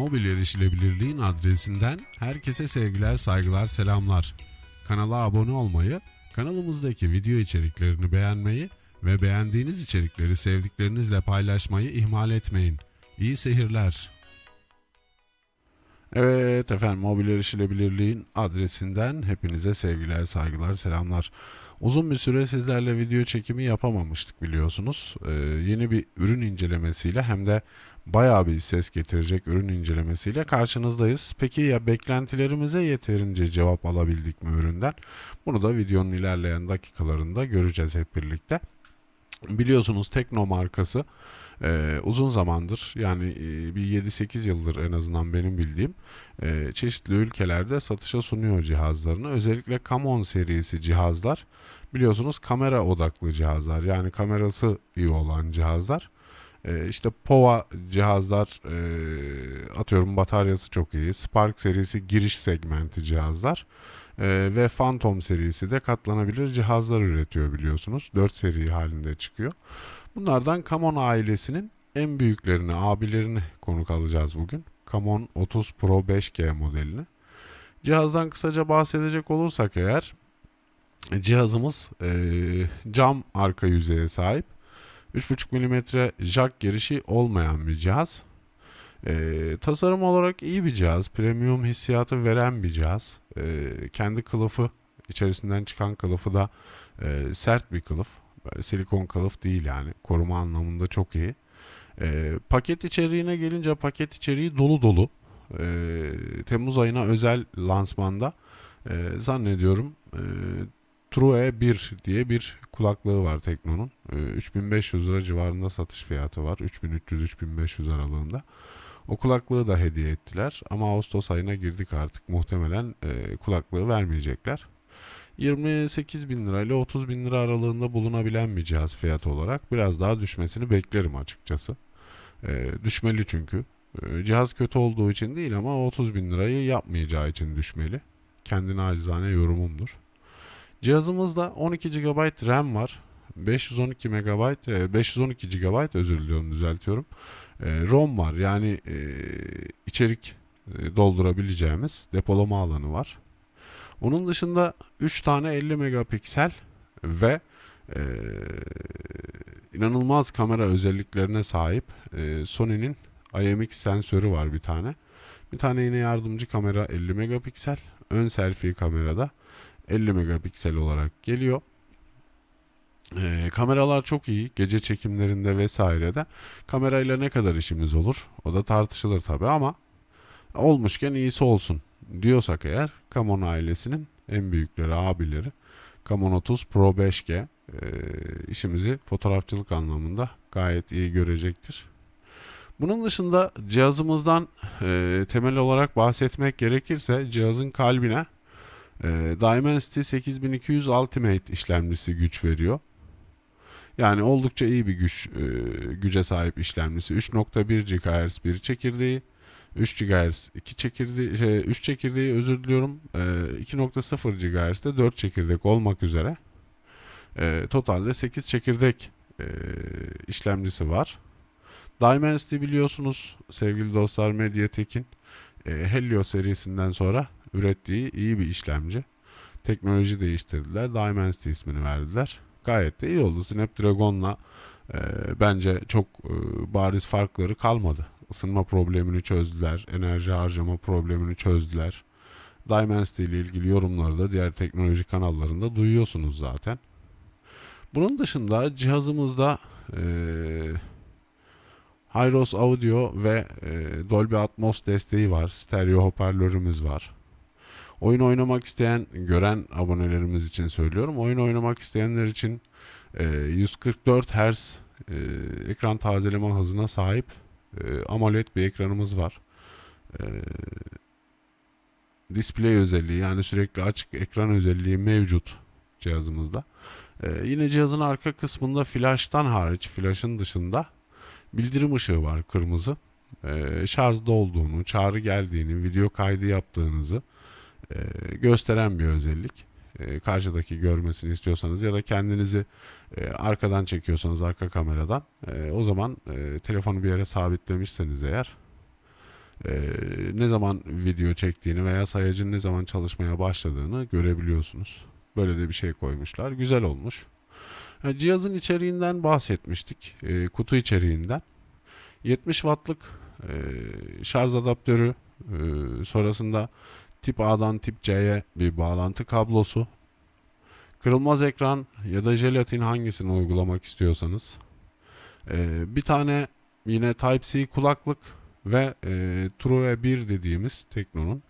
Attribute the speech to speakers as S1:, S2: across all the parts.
S1: Mobil erişilebilirliğin adresinden herkese sevgiler, saygılar, selamlar. Kanala abone olmayı, kanalımızdaki video içeriklerini beğenmeyi ve beğendiğiniz içerikleri sevdiklerinizle paylaşmayı ihmal etmeyin. İyi seyirler. Evet efendim mobil erişilebilirliğin adresinden hepinize sevgiler, saygılar, selamlar. Uzun bir süre sizlerle video çekimi yapamamıştık biliyorsunuz. Ee, yeni bir ürün incelemesiyle hem de bayağı bir ses getirecek ürün incelemesiyle karşınızdayız. Peki ya beklentilerimize yeterince cevap alabildik mi üründen? Bunu da videonun ilerleyen dakikalarında göreceğiz hep birlikte. Biliyorsunuz Tekno markası e, uzun zamandır yani e, bir 7-8 yıldır en azından benim bildiğim e, çeşitli ülkelerde satışa sunuyor cihazlarını. Özellikle Camon serisi cihazlar biliyorsunuz kamera odaklı cihazlar yani kamerası iyi olan cihazlar. E, işte POVA cihazlar e, atıyorum bataryası çok iyi. Spark serisi giriş segmenti cihazlar. E, ve Phantom serisi de katlanabilir cihazlar üretiyor biliyorsunuz. 4 seri halinde çıkıyor. Bunlardan Camon ailesinin en büyüklerini, abilerini konuk alacağız bugün. Camon 30 Pro 5G modelini. Cihazdan kısaca bahsedecek olursak eğer cihazımız e, cam arka yüzeye sahip. 3.5 mm jack girişi olmayan bir cihaz. E, tasarım olarak iyi bir cihaz. Premium hissiyatı veren bir cihaz. E, kendi kılıfı, içerisinden çıkan kılıfı da e, sert bir kılıf. Silikon kılıf değil yani. Koruma anlamında çok iyi. E, paket içeriğine gelince paket içeriği dolu dolu. E, Temmuz ayına özel lansmanda e, zannediyorum e, True 1 diye bir kulaklığı var Tekno'nun. E, 3500 lira civarında satış fiyatı var. 3300-3500 aralığında. O kulaklığı da hediye ettiler ama Ağustos ayına girdik artık muhtemelen e, kulaklığı vermeyecekler. 28 bin lira ile 30 bin lira aralığında bulunabilen bir cihaz fiyat olarak biraz daha düşmesini beklerim açıkçası. E, düşmeli çünkü. E, cihaz kötü olduğu için değil ama 30 bin lirayı yapmayacağı için düşmeli. Kendine acizane yorumumdur. Cihazımızda 12 GB RAM var. 512 MB, 512 GB özür diliyorum düzeltiyorum. E, ROM var yani e, içerik e, doldurabileceğimiz depolama alanı var. Onun dışında 3 tane 50 megapiksel ve e, inanılmaz kamera özelliklerine sahip e, Sony'nin IMX sensörü var bir tane. Bir tane yine yardımcı kamera 50 megapiksel. Ön selfie kamerada 50 megapiksel olarak geliyor. E, kameralar çok iyi. Gece çekimlerinde vesairede. Kamerayla ne kadar işimiz olur? O da tartışılır tabi ama olmuşken iyisi olsun diyorsak eğer Camon ailesinin en büyükleri, abileri Camon 30 Pro 5G e, işimizi fotoğrafçılık anlamında gayet iyi görecektir. Bunun dışında cihazımızdan e, temel olarak bahsetmek gerekirse cihazın kalbine e, Dimensity 8200 Ultimate işlemcisi güç veriyor. Yani oldukça iyi bir güç e, güce sahip işlemcisi. 3.1 GHz bir çekirdeği, 3 GHz 2 çekirdeği, şey, 3 çekirdeği özür diliyorum. E, 2.0 GHz'de 4 çekirdek olmak üzere. E, totalde 8 çekirdek e, işlemcisi var. Dimensity biliyorsunuz sevgili dostlar Mediatek'in e, Helio serisinden sonra ürettiği iyi bir işlemci. Teknoloji değiştirdiler. Dimensity ismini verdiler. Gayet de iyi oldu. Snapdragon'la e, bence çok e, bariz farkları kalmadı. Isınma problemini çözdüler. Enerji harcama problemini çözdüler. Dimensity ile ilgili yorumları da diğer teknoloji kanallarında duyuyorsunuz zaten. Bunun dışında cihazımızda e, Hyros Audio ve e, Dolby Atmos desteği var. Stereo hoparlörümüz var. Oyun oynamak isteyen gören abonelerimiz için söylüyorum. Oyun oynamak isteyenler için e, 144 Hz e, ekran tazeleme hızına sahip e, AMOLED bir ekranımız var. E, display özelliği yani sürekli açık ekran özelliği mevcut cihazımızda. E, yine cihazın arka kısmında flash'tan hariç, flash'ın dışında bildirim ışığı var kırmızı. E, şarjda olduğunu, çağrı geldiğini, video kaydı yaptığınızı e, gösteren bir özellik. E, karşıdaki görmesini istiyorsanız ya da kendinizi e, arkadan çekiyorsanız arka kameradan o zaman telefonu bir yere sabitlemişseniz eğer ne zaman video çektiğini veya sayacın ne zaman çalışmaya başladığını görebiliyorsunuz. Böyle de bir şey koymuşlar. Güzel olmuş. Ha, cihazın içeriğinden bahsetmiştik. Kutu içeriğinden. 70 wattlık şarj adaptörü, sonrasında tip A'dan tip C'ye bir bağlantı kablosu, kırılmaz ekran ya da jelatin hangisini uygulamak istiyorsanız, e, bir tane yine Type-C kulaklık ve e, True 1 dediğimiz Tekno'nun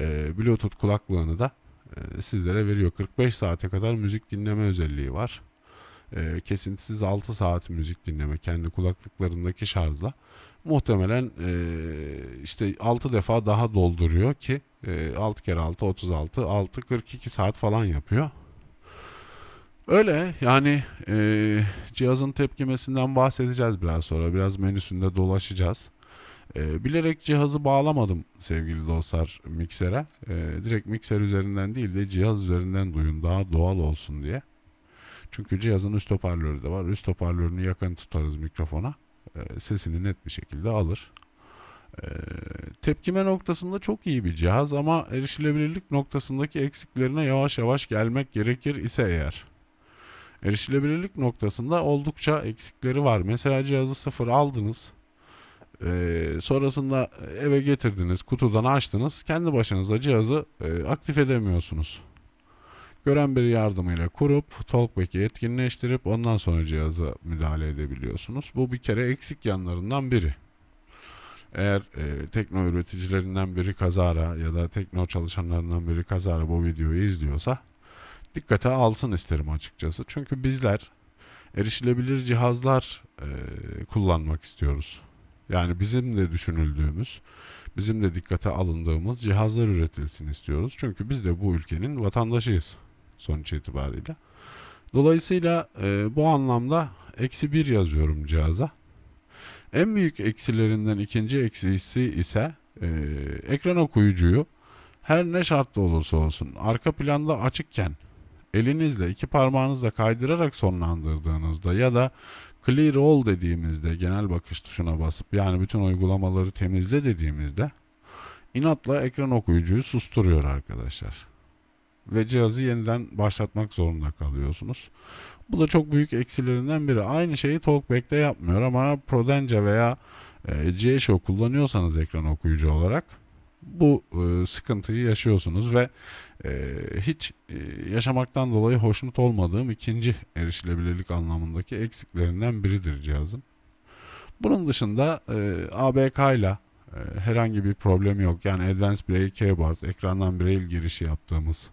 S1: e, Bluetooth kulaklığını da e, sizlere veriyor. 45 saate kadar müzik dinleme özelliği var. E, kesintisiz 6 saat müzik dinleme kendi kulaklıklarındaki şarjla. Muhtemelen e, işte 6 defa daha dolduruyor ki e, 6 kere 6 36 6 42 saat falan yapıyor. Öyle yani e, cihazın tepkimesinden bahsedeceğiz biraz sonra. Biraz menüsünde dolaşacağız. E, bilerek cihazı bağlamadım sevgili dostlar miksere. E, direkt mikser üzerinden değil de cihaz üzerinden duyun daha doğal olsun diye. Çünkü cihazın üst hoparlörü de var. Üst hoparlörünü yakın tutarız mikrofona. E, sesini net bir şekilde alır. E, tepkime noktasında çok iyi bir cihaz ama erişilebilirlik noktasındaki eksiklerine yavaş yavaş gelmek gerekir ise eğer. Erişilebilirlik noktasında oldukça eksikleri var. Mesela cihazı sıfır aldınız. Ee, sonrasında eve getirdiniz, kutudan açtınız. Kendi başınıza cihazı e, aktif edemiyorsunuz. Gören biri yardımıyla kurup Talkback'i etkinleştirip ondan sonra cihaza müdahale edebiliyorsunuz. Bu bir kere eksik yanlarından biri. Eğer e, tekno üreticilerinden biri kazara ya da tekno çalışanlarından biri kazara bu videoyu izliyorsa dikkate alsın isterim açıkçası. Çünkü bizler erişilebilir cihazlar e, kullanmak istiyoruz. Yani bizim de düşünüldüğümüz, bizim de dikkate alındığımız cihazlar üretilsin istiyoruz. Çünkü biz de bu ülkenin vatandaşıyız sonuç itibariyle. Dolayısıyla e, bu anlamda eksi bir yazıyorum cihaza. En büyük eksilerinden ikinci eksisi ise e, ekran okuyucuyu her ne şartta olursa olsun arka planda açıkken elinizle iki parmağınızla kaydırarak sonlandırdığınızda ya da clear all dediğimizde genel bakış tuşuna basıp yani bütün uygulamaları temizle dediğimizde inatla ekran okuyucuyu susturuyor arkadaşlar. Ve cihazı yeniden başlatmak zorunda kalıyorsunuz. Bu da çok büyük eksilerinden biri. Aynı şeyi Talkback'te yapmıyor ama Prudentia veya e, G-Show kullanıyorsanız ekran okuyucu olarak bu e, sıkıntıyı yaşıyorsunuz ve e, hiç e, yaşamaktan dolayı hoşnut olmadığım ikinci erişilebilirlik anlamındaki eksiklerinden biridir cihazın. Bunun dışında e, ABK ile e, herhangi bir problem yok. Yani Advanced Braille Keyboard, ekrandan Braille girişi yaptığımız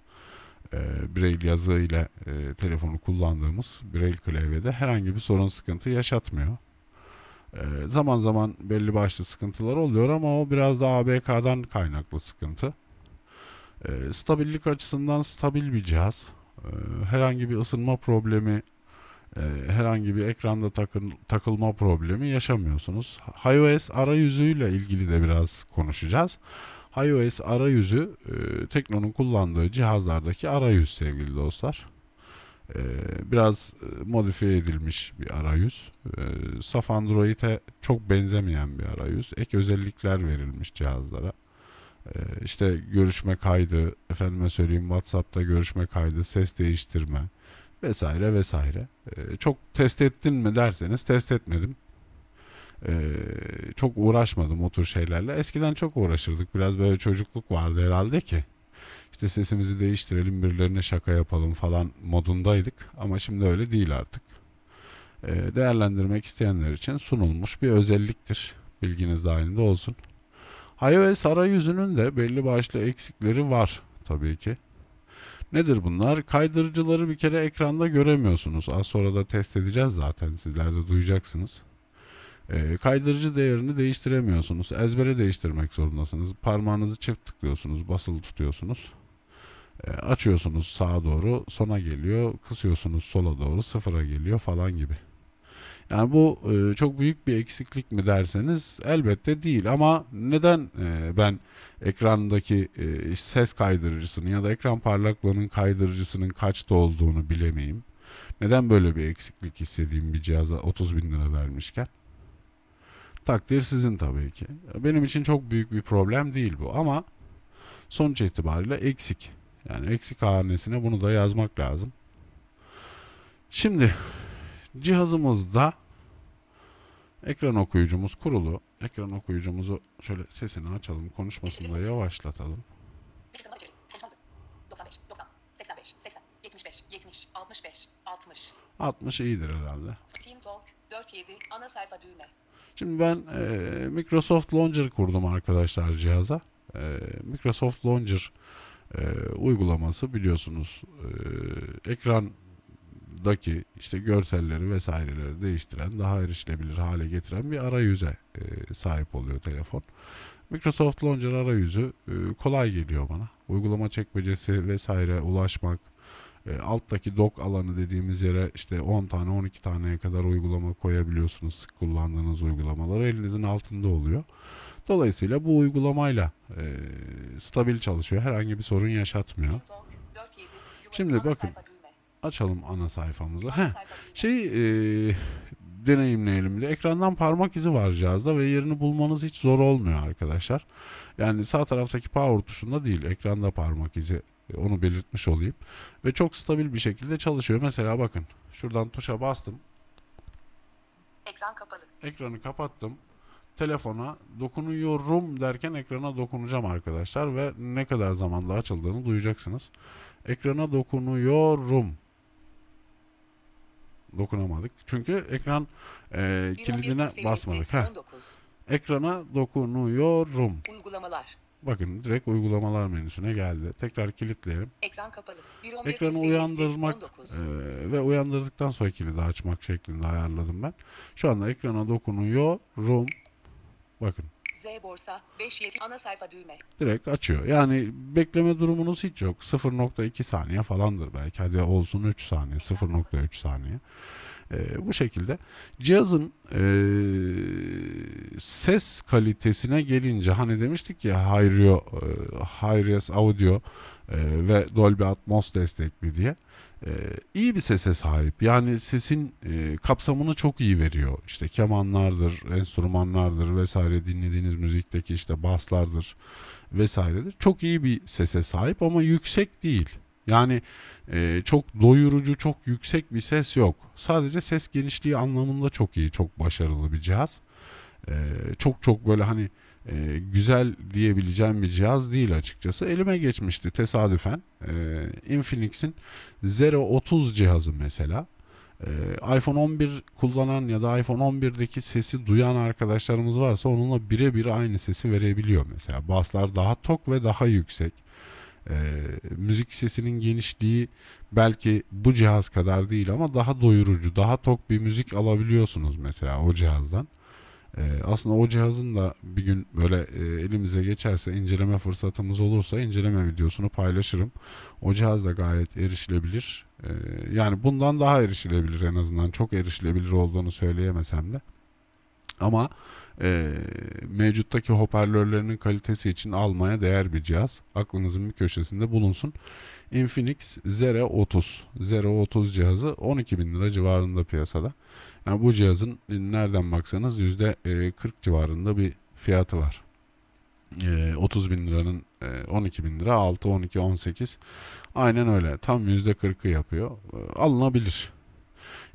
S1: e, Braille yazı ile e, telefonu kullandığımız Braille klavyede herhangi bir sorun sıkıntı yaşatmıyor. E, zaman zaman belli başlı sıkıntılar oluyor ama o biraz da ABK'dan kaynaklı sıkıntı. E, stabillik açısından stabil bir cihaz. E, herhangi bir ısınma problemi, e, herhangi bir ekranda takıl, takılma problemi yaşamıyorsunuz. iOS arayüzüyle ilgili de biraz konuşacağız. iOS arayüzü e, Tekno'nun kullandığı cihazlardaki arayüz sevgili dostlar. E, biraz e, modifiye edilmiş bir arayüz. E, saf Android'e çok benzemeyen bir arayüz. Ek özellikler verilmiş cihazlara. E, işte görüşme kaydı, efendime söyleyeyim WhatsApp'ta görüşme kaydı, ses değiştirme vesaire vesaire. E, çok test ettin mi derseniz test etmedim. Ee, çok uğraşmadım o tür şeylerle. Eskiden çok uğraşırdık. Biraz böyle çocukluk vardı herhalde ki. İşte sesimizi değiştirelim, birilerine şaka yapalım falan modundaydık. Ama şimdi öyle değil artık. Ee, değerlendirmek isteyenler için sunulmuş bir özelliktir. Bilginiz dahilinde olsun. iOS arayüzünün de belli başlı eksikleri var tabii ki. Nedir bunlar? Kaydırıcıları bir kere ekranda göremiyorsunuz. Az sonra da test edeceğiz zaten. Sizler de duyacaksınız. E, kaydırıcı değerini değiştiremiyorsunuz. Ezbere değiştirmek zorundasınız. Parmağınızı çift tıklıyorsunuz, basılı tutuyorsunuz. E, açıyorsunuz sağa doğru, sona geliyor. Kısıyorsunuz sola doğru, sıfıra geliyor falan gibi. Yani bu e, çok büyük bir eksiklik mi derseniz elbette değil ama neden e, ben ekrandaki e, ses kaydırıcısının ya da ekran parlaklığının kaydırıcısının kaçta olduğunu bilemeyim? Neden böyle bir eksiklik hissedeyim bir cihaza 30 bin lira vermişken? Takdir sizin tabii ki. Benim için çok büyük bir problem değil bu ama sonuç itibariyle eksik. Yani eksik hanesine bunu da yazmak lazım. Şimdi cihazımızda ekran okuyucumuz kurulu. Ekran okuyucumuzu şöyle sesini açalım, konuşmasını da yavaşlatalım.
S2: Metin Bacari, konuşma hızı. 95, 90, 85, 80, 75, 70, 65, 60.
S1: 60 iyidir herhalde.
S2: Team Talk, 47, ana sayfa düğme.
S1: Şimdi ben e, Microsoft Launcher kurdum arkadaşlar cihaza. E, Microsoft Launcher e, uygulaması biliyorsunuz e, ekrandaki işte görselleri vesaireleri değiştiren, daha erişilebilir hale getiren bir arayüze e, sahip oluyor telefon. Microsoft Launcher arayüzü e, kolay geliyor bana. Uygulama çekmecesi vesaire ulaşmak, e, alttaki dock alanı dediğimiz yere işte 10 tane 12 taneye kadar uygulama koyabiliyorsunuz sık kullandığınız uygulamaları elinizin altında oluyor. Dolayısıyla bu uygulamayla e, stabil çalışıyor. Herhangi bir sorun yaşatmıyor.
S2: Team Talk, 47, yuvası,
S1: Şimdi bakın. Açalım ana sayfamızı. Heh, şey e, deneyimleyelim de. Ekrandan parmak izi var cihazda ve yerini bulmanız hiç zor olmuyor arkadaşlar. Yani sağ taraftaki power tuşunda değil, ekranda parmak izi. E, Onu belirtmiş olayım. Ve çok stabil bir şekilde çalışıyor. Mesela bakın, şuradan tuşa bastım.
S2: Ekran kapalı.
S1: Ekranı kapattım. Telefona dokunuyorum derken ekrana dokunacağım arkadaşlar ve ne kadar zamanda açıldığını duyacaksınız. Ekrana dokunuyorum. Dokunamadık. Çünkü ekran e,
S2: 111
S1: kilidine basmadık. Heh,
S2: 19.
S1: ekrana dokunuyorum.
S2: Uygulamalar.
S1: Bakın direkt uygulamalar menüsüne geldi. Tekrar kilitleyelim.
S2: Ekran kapalı. 111
S1: Ekranı uyandırmak
S2: 19.
S1: e, ve uyandırdıktan sonra kilidi açmak şeklinde ayarladım ben. Şu anda ekrana dokunuyorum. Bakın
S2: Z borsa, 57, ana sayfa düğme.
S1: direkt açıyor. Yani bekleme durumunuz hiç yok. 0.2 saniye falandır belki. Hadi olsun 3 saniye, 0.3 saniye. Ee, bu şekilde. Cihazın ee, ses kalitesine gelince hani demiştik ya Hyrio, e, Hi-Res Audio e, ve Dolby Atmos destekli diye. E, iyi bir sese sahip. Yani sesin e, kapsamını çok iyi veriyor. İşte kemanlardır, enstrümanlardır vesaire dinlediğiniz müzikteki işte baslardır vesairedir. Çok iyi bir sese sahip ama yüksek değil. Yani e, çok doyurucu, çok yüksek bir ses yok. Sadece ses genişliği anlamında çok iyi, çok başarılı bir cihaz. E, çok çok böyle hani e, güzel diyebileceğim bir cihaz değil açıkçası. Elime geçmişti tesadüfen. E, Infinix'in Zero 30 cihazı mesela. E, iPhone 11 kullanan ya da iPhone 11'deki sesi duyan arkadaşlarımız varsa onunla birebir aynı sesi verebiliyor mesela. Baslar daha tok ve daha yüksek. E, müzik sesinin genişliği belki bu cihaz kadar değil ama daha doyurucu, daha tok bir müzik alabiliyorsunuz mesela o cihazdan. Ee, aslında o cihazın da bir gün böyle e, elimize geçerse inceleme fırsatımız olursa inceleme videosunu paylaşırım. O cihaz da gayet erişilebilir. Ee, yani bundan daha erişilebilir en azından. Çok erişilebilir olduğunu söyleyemesem de. Ama e, mevcuttaki hoparlörlerinin kalitesi için almaya değer bir cihaz. Aklınızın bir köşesinde bulunsun. Infinix Zero 30. Zero 30 cihazı 12 bin lira civarında piyasada. Yani bu cihazın nereden baksanız %40 civarında bir fiyatı var. E, 30 bin liranın e, 12 bin lira 6, 12, 18 aynen öyle tam %40'ı yapıyor. E, alınabilir.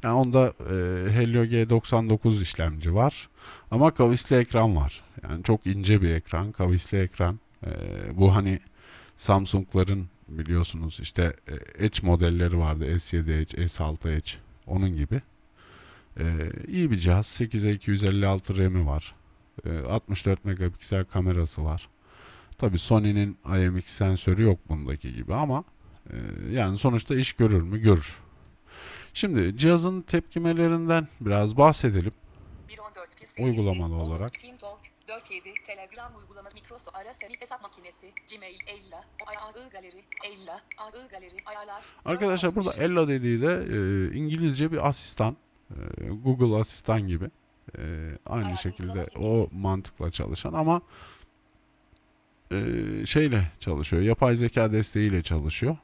S1: Yani onda e, Helio G99 işlemci var ama kavisli ekran var. Yani çok ince bir ekran, kavisli ekran. E, bu hani Samsung'ların biliyorsunuz işte e, Edge modelleri vardı. S7 Edge, S6 Edge onun gibi. E, iyi bir cihaz. 8'e 256 RAM'i var. E, 64 megapiksel kamerası var. Tabi Sony'nin IMX sensörü yok bundaki gibi ama e, yani sonuçta iş görür mü? Görür. Şimdi cihazın tepkimelerinden biraz bahsedelim.
S2: 114 pil seviyesi,
S1: Uygulamalı
S2: 10,
S1: olarak.
S2: Team Talk, 47, Telegram uygulaması, Microsoft ara seni hesap makinesi, Gmail, Ella, AI galeri, Ella, AI galeri, ayarlar.
S1: Arkadaşlar burada Ella dediği de e, İngilizce bir asistan. E, Google asistan gibi. E, aynı şekilde o mantıkla çalışan ama e, şeyle çalışıyor. Yapay zeka desteğiyle çalışıyor.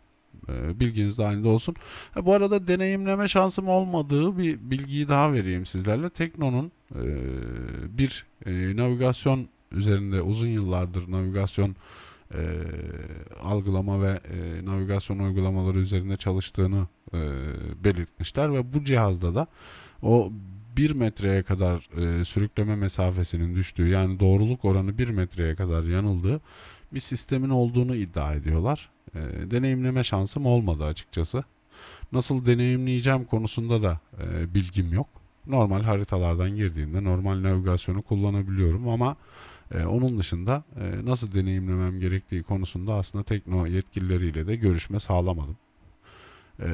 S1: E, bilginiz dahilinde olsun. Ha, bu arada deneyimleme şansım olmadığı bir bilgiyi daha vereyim sizlerle. Tekno'nun e, bir e, navigasyon üzerinde uzun yıllardır navigasyon e, algılama ve e, navigasyon uygulamaları üzerinde çalıştığını e, belirtmişler ve bu cihazda da o 1 metreye kadar e, sürükleme mesafesinin düştüğü yani doğruluk oranı 1 metreye kadar yanıldığı bir sistemin olduğunu iddia ediyorlar. E, deneyimleme şansım olmadı açıkçası. Nasıl deneyimleyeceğim konusunda da e, bilgim yok. Normal haritalardan girdiğimde normal navigasyonu kullanabiliyorum ama e, onun dışında e, nasıl deneyimlemem gerektiği konusunda aslında tekno yetkilileriyle de görüşme sağlamadım. E,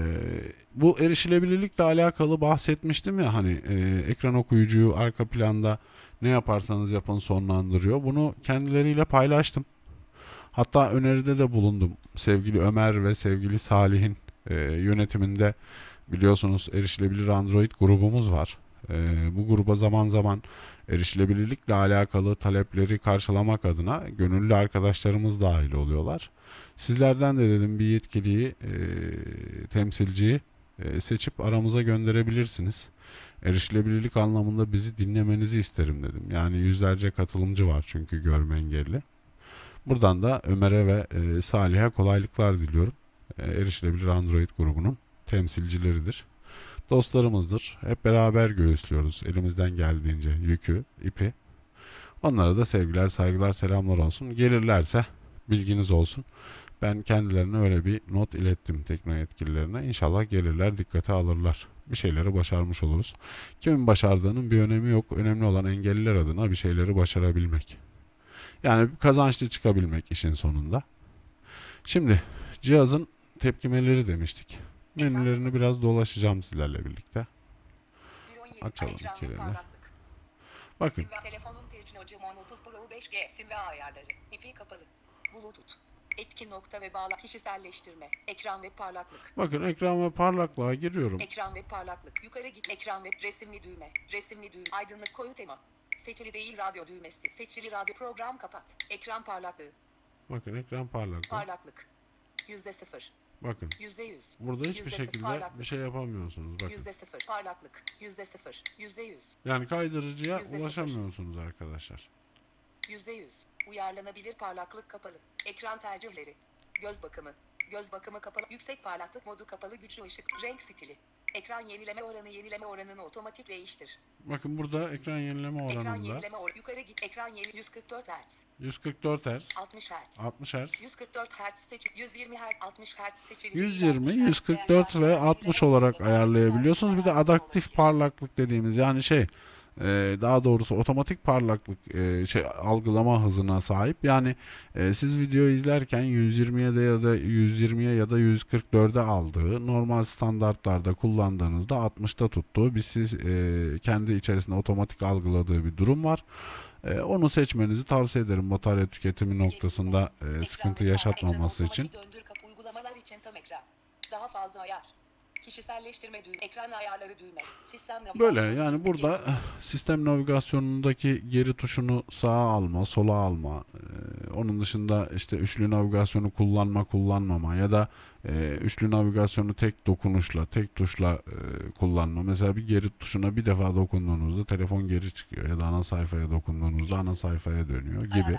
S1: bu erişilebilirlikle alakalı bahsetmiştim ya hani e, ekran okuyucuyu arka planda ne yaparsanız yapın sonlandırıyor. Bunu kendileriyle paylaştım. Hatta öneride de bulundum. Sevgili Ömer ve sevgili Salih'in e, yönetiminde biliyorsunuz erişilebilir Android grubumuz var. E, bu gruba zaman zaman erişilebilirlikle alakalı talepleri karşılamak adına gönüllü arkadaşlarımız dahil oluyorlar. Sizlerden de dedim bir yetkiliyi, e, temsilciyi e, seçip aramıza gönderebilirsiniz. Erişilebilirlik anlamında bizi dinlemenizi isterim dedim. Yani yüzlerce katılımcı var çünkü görme engelli. Buradan da Ömer'e ve e, Salih'e kolaylıklar diliyorum. E, erişilebilir Android grubunun temsilcileridir. Dostlarımızdır. Hep beraber göğüslüyoruz elimizden geldiğince yükü, ipi. Onlara da sevgiler, saygılar, selamlar olsun. Gelirlerse bilginiz olsun. Ben kendilerine öyle bir not ilettim tekno yetkililerine. İnşallah gelirler, dikkate alırlar. Bir şeyleri başarmış oluruz. Kimin başardığının bir önemi yok. Önemli olan engelliler adına bir şeyleri başarabilmek. Yani kazançlı çıkabilmek işin sonunda. Şimdi cihazın tepkimeleri demiştik. Menülerini biraz dolaşacağım sizlerle birlikte.
S2: 117
S1: Açalım ikilini.
S2: parlaklık.
S1: Bakın
S2: telefonun Techno Mon 30 Pro 5G sim ve ayarları. Wi-Fi kapalı. Bluetooth. Etkin nokta ve bağla kişiselleştirme. Ekran ve parlaklık.
S1: bakın ekran ve parlaklığa giriyorum.
S2: Ekran ve parlaklık. Yukarı git. Ekran ve resimli düğme. Resimli düğme. Aydınlık koyu tema. Seçili değil radyo düğmesi. Seçili radyo program kapat. Ekran parlaklığı.
S1: Bakın ekran parlaklığı.
S2: Parlaklık. Yüzde sıfır.
S1: Bakın
S2: Yüzde yüz.
S1: burada hiçbir
S2: Yüzde sıfır
S1: şekilde
S2: parlaklık.
S1: bir şey yapamıyorsunuz. Bakın.
S2: Yüzde sıfır. Parlaklık. Yüzde sıfır. Yüzde yüz.
S1: Yani kaydırıcıya
S2: Yüzde sıfır.
S1: ulaşamıyorsunuz arkadaşlar.
S2: Yüzde yüz. Uyarlanabilir parlaklık kapalı. Ekran tercihleri. Göz bakımı. Göz bakımı kapalı. Yüksek parlaklık modu kapalı. Güçlü ışık. Renk stili. Ekran yenileme oranı yenileme oranını otomatik değiştir.
S1: Bakın burada ekran yenileme
S2: Ekran
S1: oranında
S2: yenileme oranı. Yukarı git. Ekran yeni 144 Hz.
S1: 144 Hz,
S2: 60 Hz.
S1: 60 Hz,
S2: 144 Hz seçil. 120 Hz. 60 Hz seçili.
S1: 120, 144 ve 60 olarak ayarlayabiliyorsunuz. Bir de adaptif parlaklık dediğimiz yani şey e, daha doğrusu otomatik parlaklık e, şey algılama hızına sahip. Yani e, siz video izlerken 120'ye de ya da 120'ye ya da 144'e aldığı normal standartlarda kullandığınızda 60'ta tuttuğu bir siz e, kendi içerisinde otomatik algıladığı bir durum var. Onu seçmenizi tavsiye ederim batarya tüketimi noktasında sıkıntı yaşatmaması için.
S2: Daha fazla ayar. Kişiselleştirme düğme. Ekran ayarları düğme. Sistem
S1: Böyle
S2: navigasyonu.
S1: yani burada eh, sistem navigasyonundaki geri tuşunu sağa alma, sola alma, e, onun dışında işte üçlü navigasyonu kullanma, kullanmama ya da e, üçlü navigasyonu tek dokunuşla, tek tuşla e, kullanma. Mesela bir geri tuşuna bir defa dokunduğunuzda telefon geri çıkıyor ya da ana sayfaya dokunduğunuzda ana sayfaya dönüyor gibi.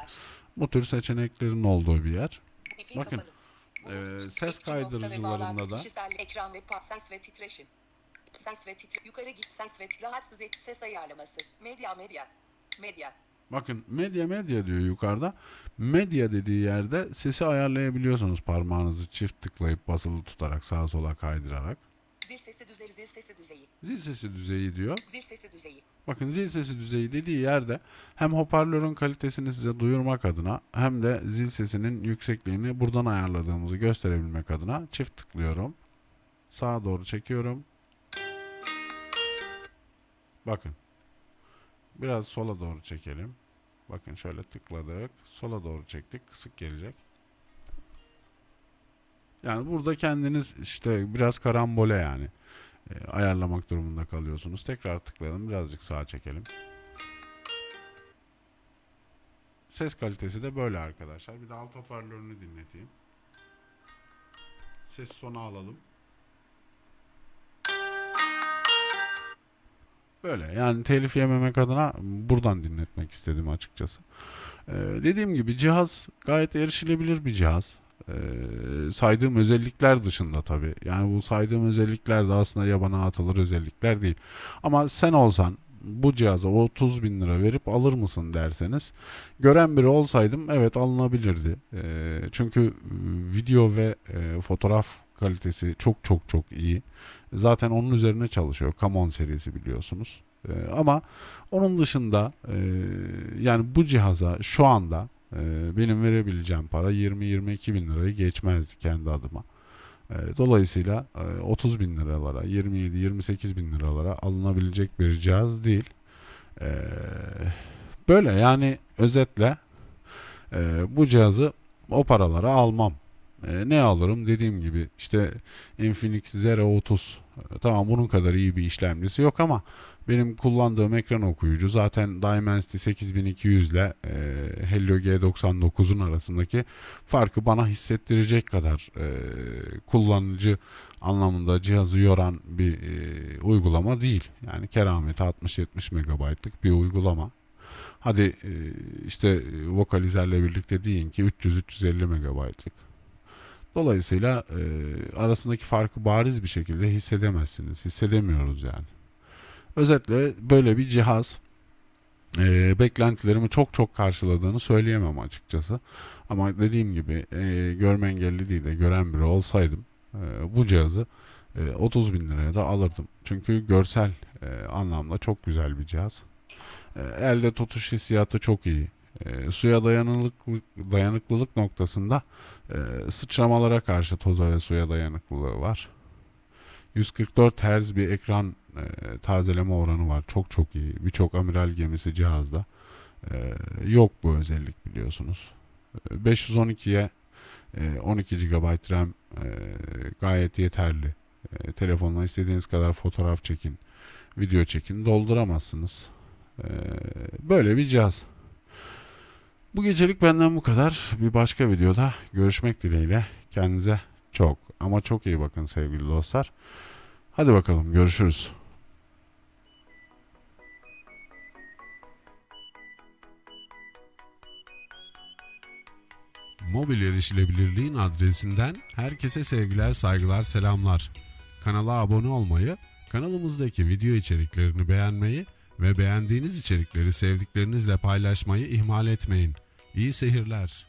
S1: Bu tür seçeneklerin olduğu bir yer. Bakın. E, ses kaydırıcılarında da-
S2: Kişisel ekran ve ses ve titreşim. Ses ve titre. Yukarı git ses ve rahatsız et. Ses ayarlaması. Medya medya. Medya.
S1: Bakın medya medya diyor yukarıda. Medya dediği yerde sesi ayarlayabiliyorsunuz parmağınızı çift tıklayıp basılı tutarak sağa sola kaydırarak.
S2: Zil sesi düzeyi. Zil sesi düzeyi.
S1: Zil sesi düzeyi diyor.
S2: Zil sesi düzeyi.
S1: Bakın zil sesi düzeyi dediği yerde hem hoparlörün kalitesini size duyurmak adına hem de zil sesinin yüksekliğini buradan ayarladığımızı gösterebilmek adına çift tıklıyorum. Sağa doğru çekiyorum. Bakın. Biraz sola doğru çekelim. Bakın şöyle tıkladık. Sola doğru çektik. Kısık gelecek. Yani burada kendiniz işte biraz karambole yani e, ayarlamak durumunda kalıyorsunuz. Tekrar tıklayalım. Birazcık sağa çekelim. Ses kalitesi de böyle arkadaşlar. Bir de alt hoparlörünü dinleteyim. Ses sona alalım. Böyle yani telif yememek adına buradan dinletmek istedim açıkçası. Ee, dediğim gibi cihaz gayet erişilebilir bir cihaz. Ee, saydığım özellikler dışında tabii. Yani bu saydığım özellikler de aslında yabana atılır özellikler değil. Ama sen olsan bu cihaza 30 bin lira verip alır mısın derseniz gören biri olsaydım evet alınabilirdi. Ee, çünkü e, video ve e, fotoğraf kalitesi çok çok çok iyi. Zaten onun üzerine çalışıyor. Camon serisi biliyorsunuz. Ee, ama onun dışında e, yani bu cihaza şu anda e, benim verebileceğim para 20-22 bin lirayı geçmezdi kendi adıma. E, dolayısıyla e, 30 bin liralara 27-28 bin liralara alınabilecek bir cihaz değil. E, böyle yani özetle e, bu cihazı o paralara almam. E, ne alırım dediğim gibi işte Infinix Zero 30 E, tamam bunun kadar iyi bir işlemcisi yok ama benim kullandığım ekran okuyucu zaten Dimensity 8200 ile e, Helio G99'un arasındaki farkı bana hissettirecek kadar e, kullanıcı anlamında cihazı yoran bir e, uygulama değil. Yani kerameti 60-70 megabaytlık bir uygulama. Hadi e, işte vokalizerle birlikte deyin ki 300-350 megabaytlık. Dolayısıyla e, arasındaki farkı bariz bir şekilde hissedemezsiniz. Hissedemiyoruz yani. Özetle böyle bir cihaz e, beklentilerimi çok çok karşıladığını söyleyemem açıkçası. Ama dediğim gibi e, görme engelli değil de gören biri olsaydım e, bu cihazı e, 30 bin liraya da alırdım. Çünkü görsel e, anlamda çok güzel bir cihaz. E, elde tutuş hissiyatı çok iyi. E, suya dayanıklılık, dayanıklılık noktasında e, sıçramalara karşı toza ve suya dayanıklılığı var. 144 Hz bir ekran e, tazeleme oranı var. Çok çok iyi. Birçok amiral gemisi cihazda e, yok bu özellik biliyorsunuz. E, 512'ye e, 12 GB RAM e, gayet yeterli. E, telefonla istediğiniz kadar fotoğraf çekin, video çekin, dolduramazsınız. E, böyle bir cihaz. Bu gecelik benden bu kadar. Bir başka videoda görüşmek dileğiyle. Kendinize çok ama çok iyi bakın sevgili dostlar. Hadi bakalım görüşürüz. Mobil erişilebilirliğin adresinden herkese sevgiler, saygılar, selamlar. Kanala abone olmayı, kanalımızdaki video içeriklerini beğenmeyi ve beğendiğiniz içerikleri sevdiklerinizle paylaşmayı ihmal etmeyin. İyi seyirler.